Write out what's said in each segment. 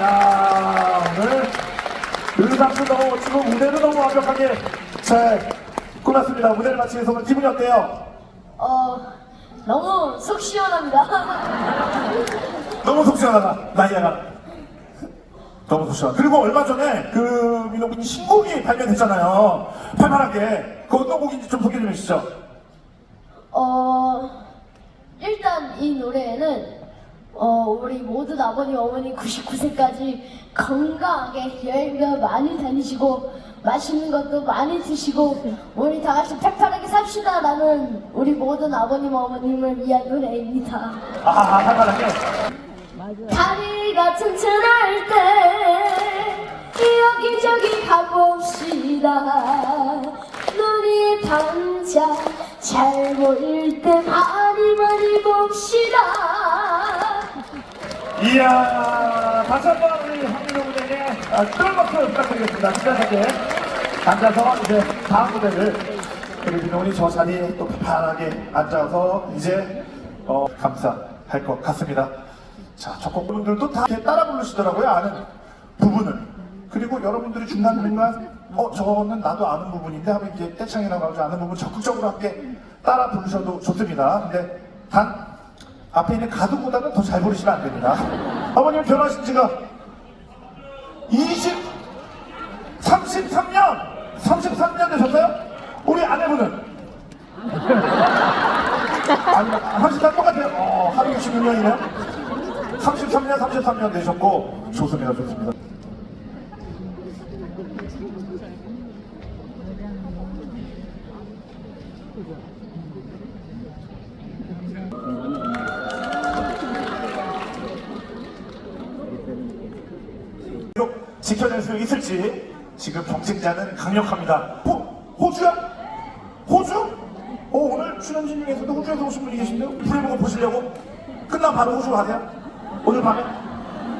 야, 오늘 의상도 너무 멋지고 무대도 너무 완벽하게 잘 꾸몄습니다. 무대를 마치면서 오늘 기분이 어때요? 어, 너무 속 시원합니다. 너무 속 시원하다. 나이아가. 너무 속 시원. 그리고 얼마 전에 그 민호군이 신곡이 발매됐잖아요. 팔팔하게. 그 어떤 곡인지 좀 소개 좀 해주시죠. 어, 일단 이 노래에는 어, 우리 모든 아버님, 어머니 99세까지 건강하게 여행도 많이 다니시고 맛있는 것도 많이 드시고 우리 다 같이 팔팔하게 삽시다 라는 우리 모든 아버님, 어머님을 위한 노래입니다. 아하하, 팔팔하게. 다리가 튼튼할 때 여기저기 가봅시다 눈이 반짝 잘 보일 때많 이야, 다시 한 번 우리 황민호 군에게 아, 뜨거운 박수 부탁드리겠습니다. 시작할게. 앉아서 이제 다음 무대를 우리 민호군이 저 자리에 또 편안하게 앉아서 이제 어, 감사할 것 같습니다. 자, 적곡분들도 다 이렇게 따라 부르시더라고요. 아는 부분을. 그리고 여러분들이 중간중간 어, 저거는 나도 아는 부분인데 하면 이렇게 떼창이라고 하지 아는 부분 적극적으로 함께 따라 부르셔도 좋습니다. 근데 단 앞에 있는 가수보다는 더 잘 부르시면 안 됩니다. 어머님 결혼하신 지가 20, 33년, 33년 되셨어요? 우리 아내분은? 아니, 다 똑같아요. 어, 하루 66년이네요. 33년, 33년 되셨고, 좋습니다, 좋습니다. 꼭 지켜낼 수 있을지 지금 경쟁자는 강력합니다. 호, 호주야? 호주? 어, 오늘 출연진 중에서도 호주에서 오신 분이 계신데요? 프레모가 보시려고? 끝나면 바로 호주 가세요? 오늘 밤에?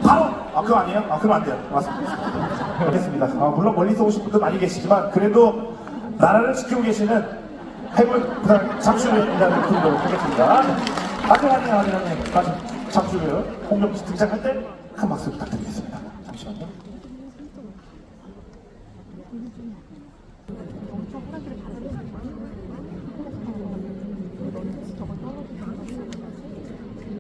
바로? 아, 그거 아니에요? 아, 그럼 안 돼요. 맞습니다. 알겠습니다. 아, 물론 멀리서 오신 분도 많이 계시지만 그래도 나라를 지키고 계시는 해군 부산 잠수인이라는 분으로 하겠습니다. 아들아님, 아들아님, 다시 잠수를 홍명씨 등장할 때큰 박수 부탁드리겠습니다. 잠시만요.